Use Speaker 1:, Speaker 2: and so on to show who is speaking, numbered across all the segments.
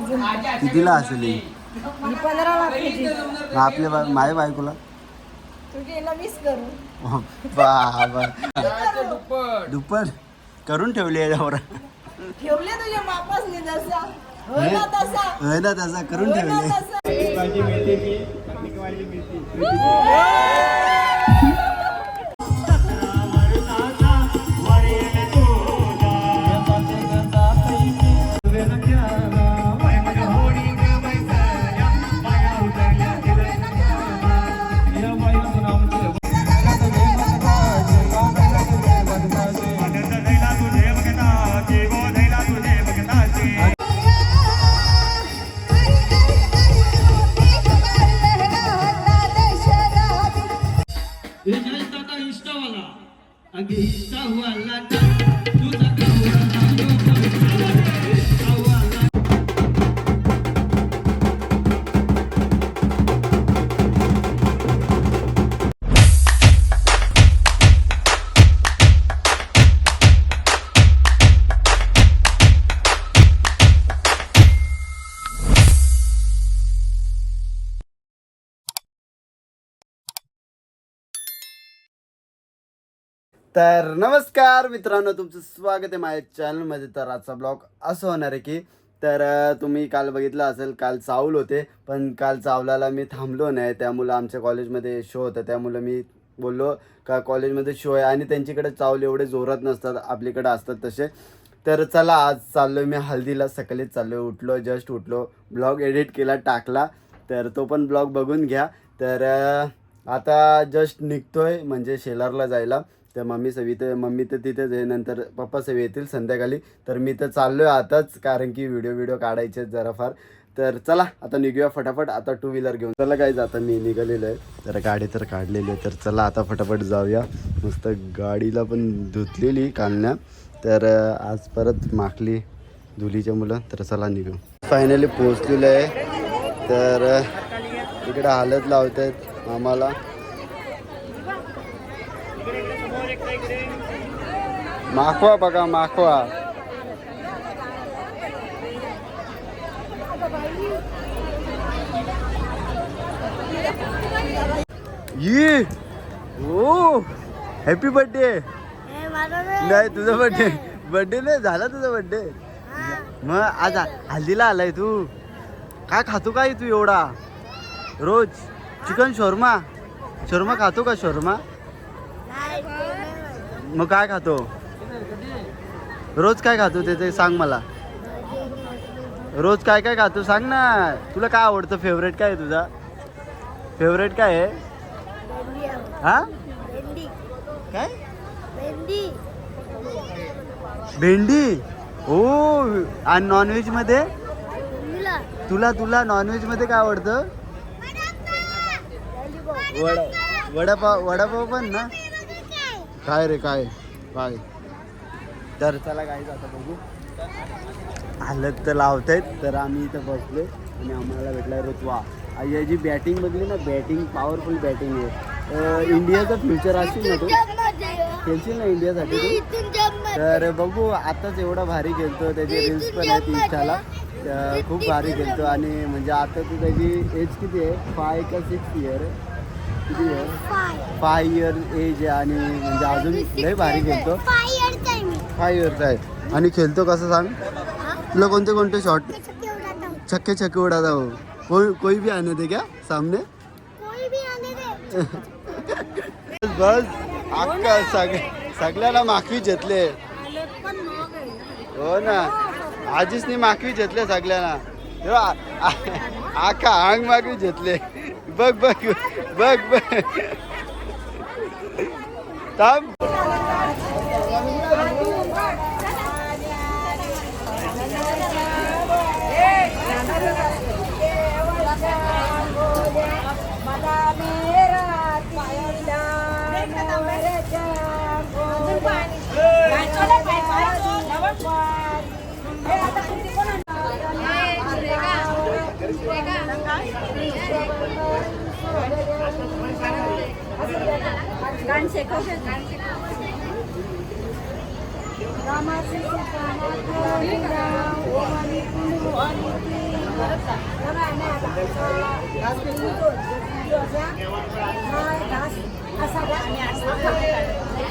Speaker 1: कितीला असेल ही?
Speaker 2: ही पंधरा
Speaker 1: आपल्या बा- माझ्या बायकोला?
Speaker 2: तुझी ना वीस करू.
Speaker 1: ओ, बाबा. दुप्पट. करून ठेवली आहे
Speaker 2: ठेवले तुझ्या बापासनी जसा. होय ना तसा.
Speaker 1: होय ना तसा करून
Speaker 2: होय ना
Speaker 1: ठेवली
Speaker 2: तसा.
Speaker 3: अगे इंस्टा हुआ लाटा
Speaker 1: तर नमस्कार मित्रांनो तुमचं स्वागत आहे माझ्या चॅनलमध्ये तर आजचा ब्लॉग असं होणार आहे की तर तुम्ही काल बघितलं असेल काल चावल होते पण काल चावलाला मी थांबलो नाही. त्यामुळं आमच्या कॉलेजमध्ये शो होता. त्यामुळं मी बोललो का कॉलेजमध्ये शो आहे आणि त्यांच्याकडे चावल एवढे जोरात नसतात आपल्याकडे असतात तसे. तर चला आज चाललो मी हल्दीला सकाळीच चाललो उठलो जस्ट उठलो. ब्लॉग एडिट केला टाकला. तर तो पण ब्लॉग बघून घ्या. तर आता जस्ट निघतोय म्हणजे शेलारला जायला. तर मम्मी सवी तर मम्मी तर तिथेच आहे. नंतर पप्पा सवी येतील संध्याकाळी. तर मी तर चाललो आहे आताच कारण की व्हिडिओ व्हिडिओ काढायचे आहेत जरा फार. तर चला आता निघूया फटाफट. आता टू व्हीलर घेऊन. चला काय आता मी निघालेलो आहे. तर गाडी तर काढलेली आहे. तर चला आता फटाफट जाऊया. मस्त गाडीला पण धुतलेली कालण्या तर आज परत माखली धुलीच्या मुलं. तर चला निघू. फायनली पोचलेलो आहे. तर इकडे हालत लावत आहेत आम्हाला. माखवा बघा माखवा. ये ओ हॅपी बर्थडे नाही तुझा बर्थडे बर्थडे नाही. झाला तुझा बर्थडे मग आज हल्दीला आलाय तू. काय खातो काय तू एवढा? रोज. चिकन शोरमा. शोरमा खातो का शोरमा? मग काय खातो? रोज काय खातो ते ते सांग मला. रोज काय काय खातो सांग ना. तुला काय आवडतं? फेवरेट काय आहे तुझा? फेवरेट काय आहे? हा? काय? भेंडी. हो आणि नॉनव्हेजमध्ये? तुला. तुला नॉनव्हेजमध्ये काय आवडतं? वडा. वडापाव वडापाव पण ना? काय रे काय? काय? तर चला काय आता बघू. हालत तर लावतायत तर आम्ही इथं बसलो आणि आम्हाला भेटला ऋतवा याची बॅटिंग बघली ना बॅटिंग पॉवरफुल बॅटिंग आहे. इंडियाचं फ्युचर असेल ना तू? खेळशील ना इंडियासाठी तू? तर बघू आताच एवढा भारी खेळतो त्याचे रील्स पण आहेत इंस्टाला तर खूप भारी खेळतो आणि म्हणजे आता तू त्याची एज किती आहे? फाय का सिक्स इयर किती आहे? फाय इयर एज आहे आणि म्हणजे अजून लय भारी खेळतो फाय इयर्स आहे आणि खेळतो कसं सांग? तुला कोणते कोणते शॉट छक्के छक्के उडाता हो कोई कोई भी आने दे क्या सामने? बस अक्का सग सगळ्याला माखवी घेतले हो ना. आजीच माखवी घेतले सगळ्यांना. आका अंग माखवी घेतले बघ बघ बघ बघ. थांब.
Speaker 2: গান শেখো গান শেখো Terima kasih. ओम आणि पिंडू आणि ती. बघा, नाही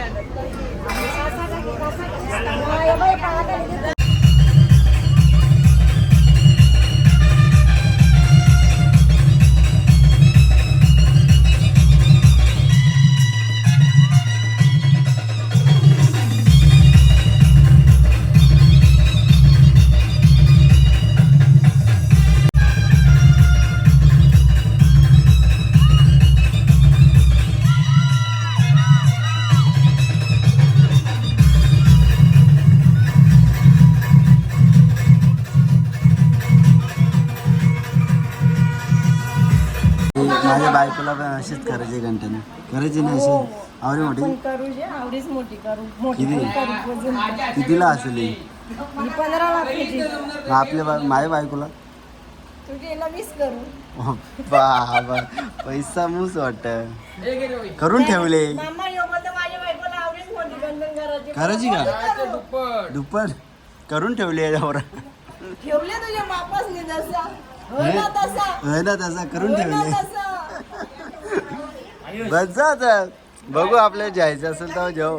Speaker 2: आता. घास की असा
Speaker 1: पण अशीच करायची घंट्याने करायची नाही अशी आवडी मोठी.
Speaker 2: आपण करू जे. आवडीच मोठी करू. मोठी
Speaker 1: किती?
Speaker 2: पण करू. वजन
Speaker 1: कितीला असेल ही?
Speaker 2: ही पंधरा लाखाची
Speaker 1: मग आपल्या बा माझ्या बायकोला?
Speaker 2: तुझ्याला वीस करू.
Speaker 1: ओ बाबा. पैसा मूस वाटत. करून ठेवले.
Speaker 2: मामा योगा तर माझ्या बायकोला आवडीच मोठी गंधन करायची
Speaker 1: करायची का? दुप्पट. करून ठेवली नवरा
Speaker 2: ठेवले तुझ्या होय ना तसा.
Speaker 1: होय ना तसा. करून
Speaker 2: होय ना
Speaker 1: ठेवले
Speaker 2: तसा.
Speaker 1: बस जा बघू आपल्याला जायचं असेल तर जाऊ.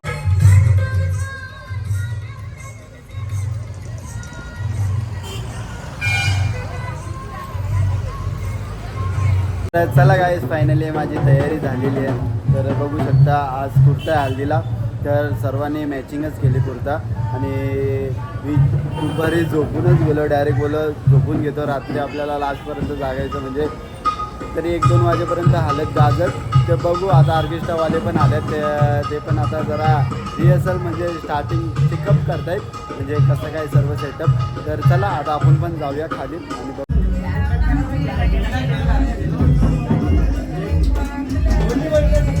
Speaker 1: तर चला गाईस फायनली माझी तयारी झालेली आहे. तर बघू शकता आज कुर्ता आहे हल्दीला. तर सर्वांनी मॅचिंगच केली कुर्ता. आणि मी दुपारी झोपूनच गेलो डायरेक्ट बोलो झोपून घेतो. रात्री आपल्याला लास्टपर्यंत जागायचं म्हणजे तरी एक दोन वाजेपर्यंत हालत गाजत तर बघू आता ऑर्केस्ट्रावाले पण आलेत. ते ते पण आता जरा रिहर्सल म्हणजे स्टार्टिंग पिकअप करतायत. म्हणजे कसं काय सर्व सेटअप तर चला आता आपण पण जाऊया खाली. आणि बघू. Hallelujah.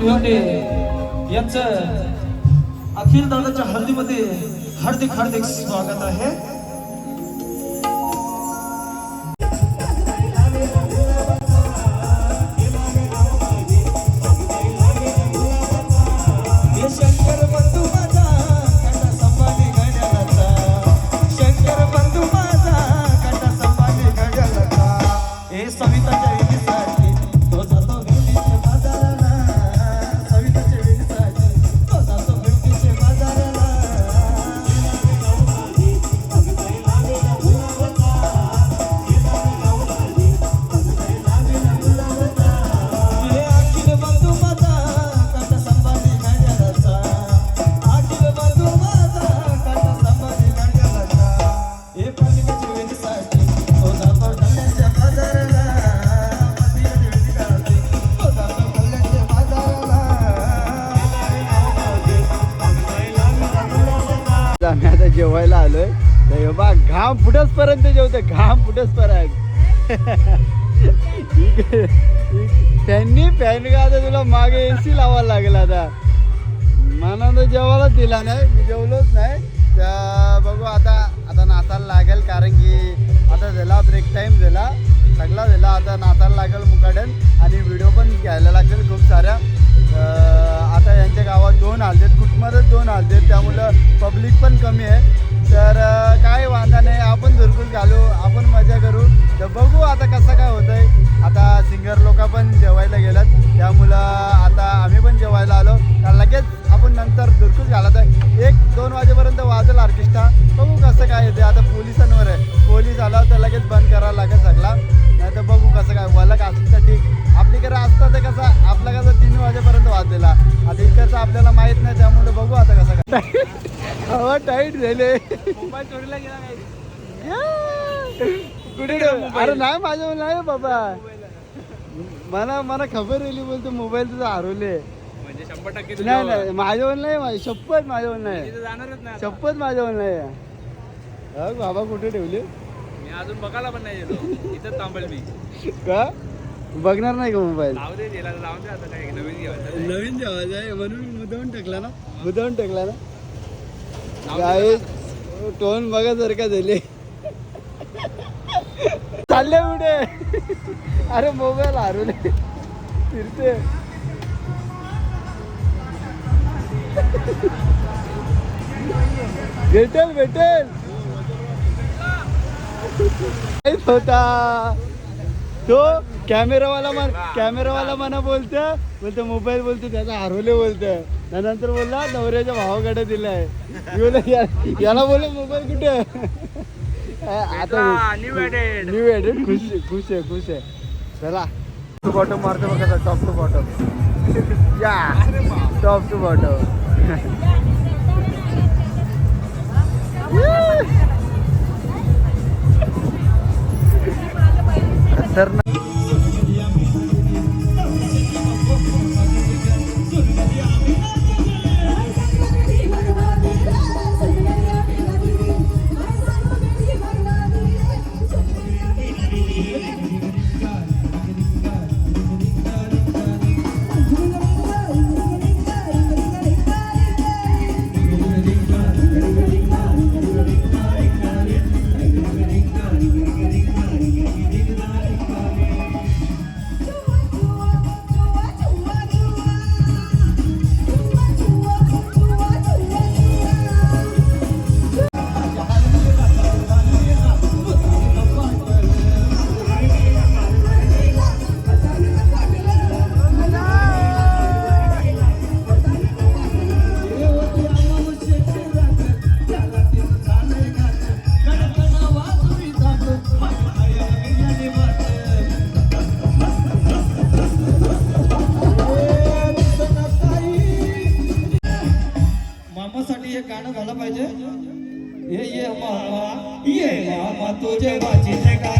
Speaker 3: भिवंडे यांचं अखिल दादाच्या हळदीमध्ये हार्दिक हार्दिक स्वागत आहे.
Speaker 1: म्हणजे फुटस पर्यंत घाम फुटस पर्यंत त्यांनी फॅन का आता तुला मागे ए सी लावायला लागेल आता. मला तर जेवायलाच दिला नाही मी जेवलोच नाही. तर बघू आता आता नाचायला लागेल कारण की आता झाला ब्रेक टाईम झाला. सगळा झाला आता नाचायला लागेल मुकाडन आणि व्हिडिओ पण घ्यायला लागेल खूप साऱ्या. आता यांच्या गावात दोन हालतेत कुटुंबातच दोन हालतेत त्यामुळं पब्लिक पण कमी आहे. तर काय वांधा नाही. आपण बघू आता कसं काय होतंय. आता सिंगर लोक पण जेवायला गेलात त्यामुळं आता आम्ही पण जेवायला आलो. तर लगेच आपण नंतर धुरकूस घालत आहे. एक दोन वाजेपर्यंत वाजेल ऑर्केस्ट्रा. बघू कसं काय येते आता पोलिसांवर आहे. पोलीस आला तर लगेच बंद करायला लागेल सगळा. नाही तर बघू कसं काय वलक असलं तर ठीक. आपलीकडे असतं तर कसं आपलं कसं तीन वाजेपर्यंत वाजलेला. आता इकडचं आपल्याला माहीत नाही त्यामुळे बघू आता कसं काय. हवा टाईट झाले.
Speaker 3: मोबाईल चोरीला गेला
Speaker 1: कुठे ठेव- अरे नाही माझ्या नाही बाबा. मला मला खबर येली बोलतो मोबाईल तुझा हरवले.
Speaker 3: म्हणजे शंभर टक्के
Speaker 1: नाही नाही माझ्यावर नाही माझी शपथ माझ्यावर नाही.
Speaker 3: जाणारच नाही
Speaker 1: शपथ माझ्यावर नाही. अग बाबा कुठे ठेवले?
Speaker 3: मी अजून बघायला पण नाही गेलो. इथं थांबेल मी.
Speaker 1: का? बघणार नाही का मोबाईल
Speaker 3: लावू दे दिला लावून दे आता काय नवीन
Speaker 1: जेवायचं आहे म्हणून मुद्दावून टाकला ना. मुद्दावून टाकला ना. टोन बघा जर का झाले. चालले कुठे अरे मोबाईल हरवले. फिरते. भेटेल भेटेल. काहीच होता. तो कॅमेरावाला मन कॅमेरावाला मना बोलतो बोलतो मोबाईल बोलतो त्याचा हरवले बोलतो नंतर बोलला नवऱ्याच्या भावाकडे दिलाय. या- याला बोल मोबाईल कुठे? आता. न्यू एडेड खुश खुश आहे खुश आहे. चला. टू बॉटम मारतो बघा टॉप टू बॉटम या टॉप टू बॉटम खतरनाक.
Speaker 3: तुझे वाचित कार्य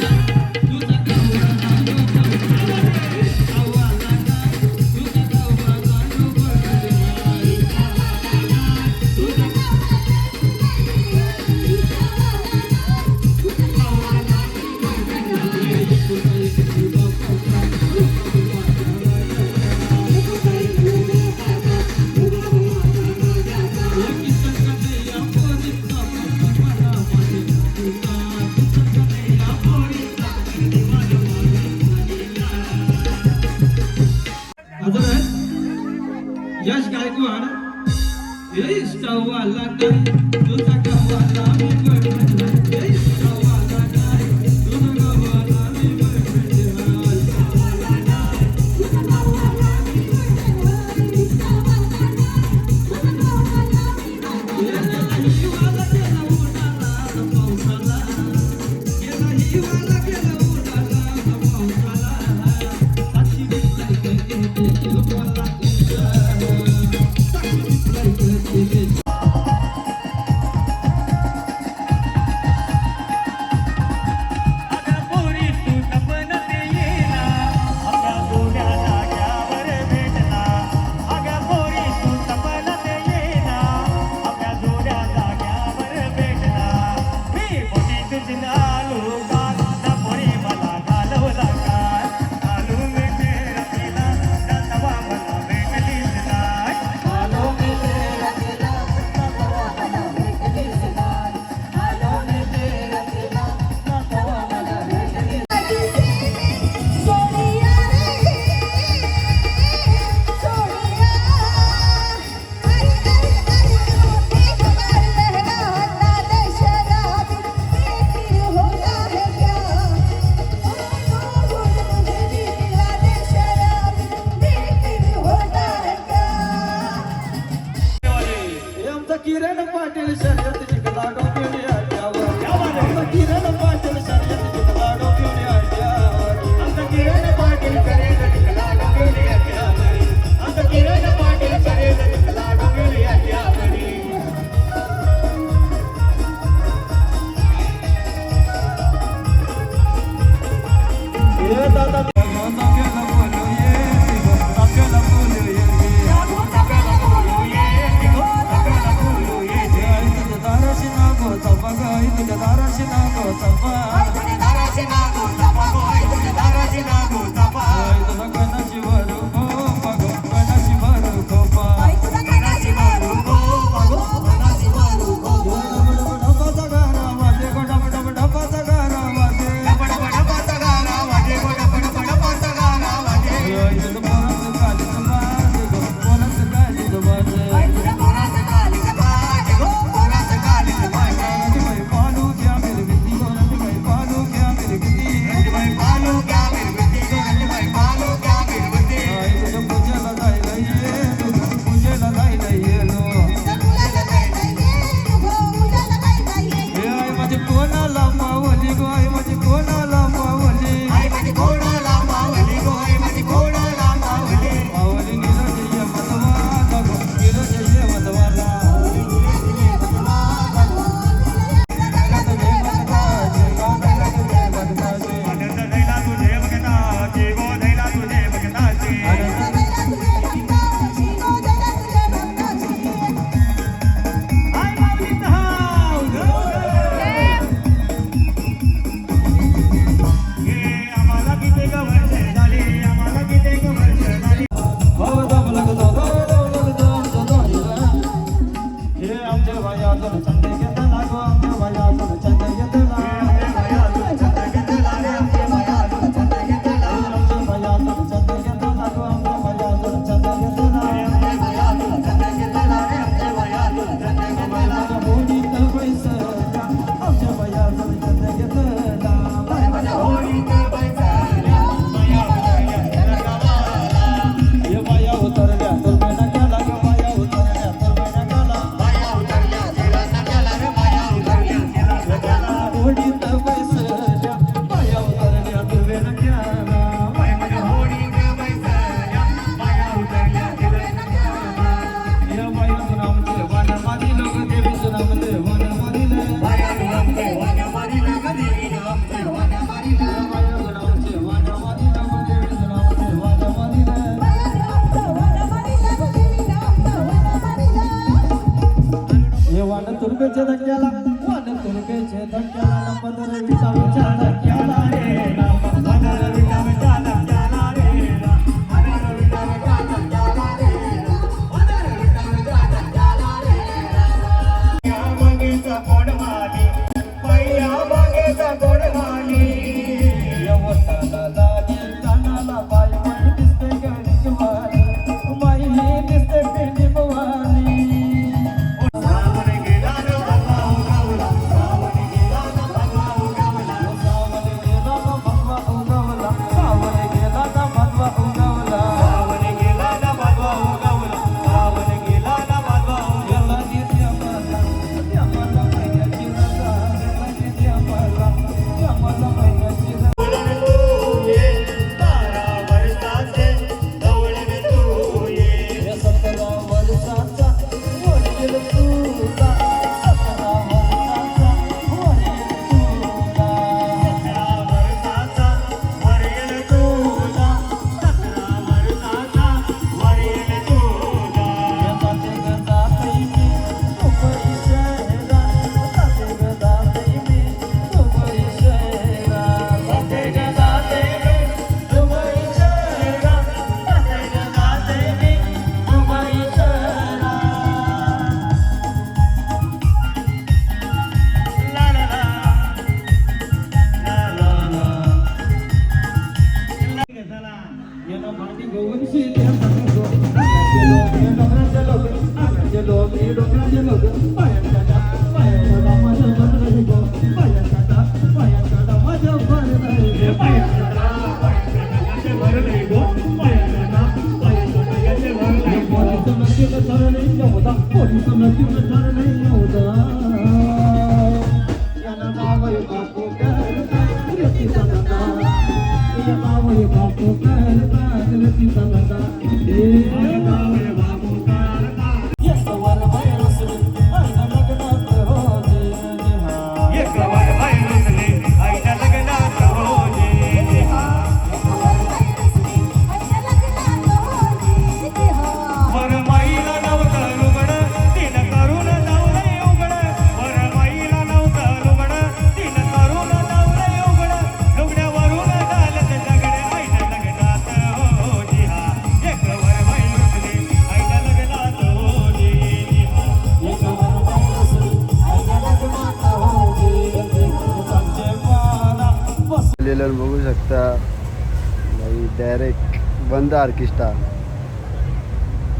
Speaker 3: हजरत यश गायकवाड हे सव्वा लाख दुसरा kecetak jalan ट्रेलर बघू
Speaker 1: शकता. भाई डायरेक्ट बंद आर्किस्टा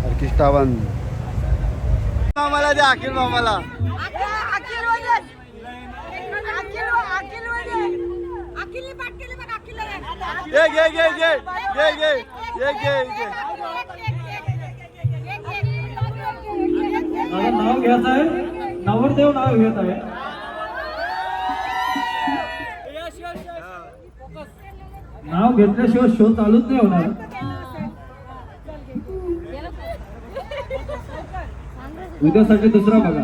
Speaker 1: आर्किस्टा बंद. मामाला द्या अखिल मामाला.
Speaker 3: नाव घ्यायचं आहे. नवरदेव नाव घेत आहे. नाव घेतल्याशिवाय शो चालूच नाही होणार. उद्यासाठी दुसरा बघा.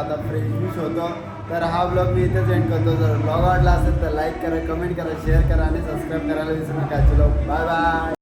Speaker 3: आता फ्रेश फ्रेश होतो. तर हा ब्लॉग मी इथेच एंड करतो. जर ब्लॉग आवडला असेल तर लाईक करा कमेंट करा शेअर करा आणि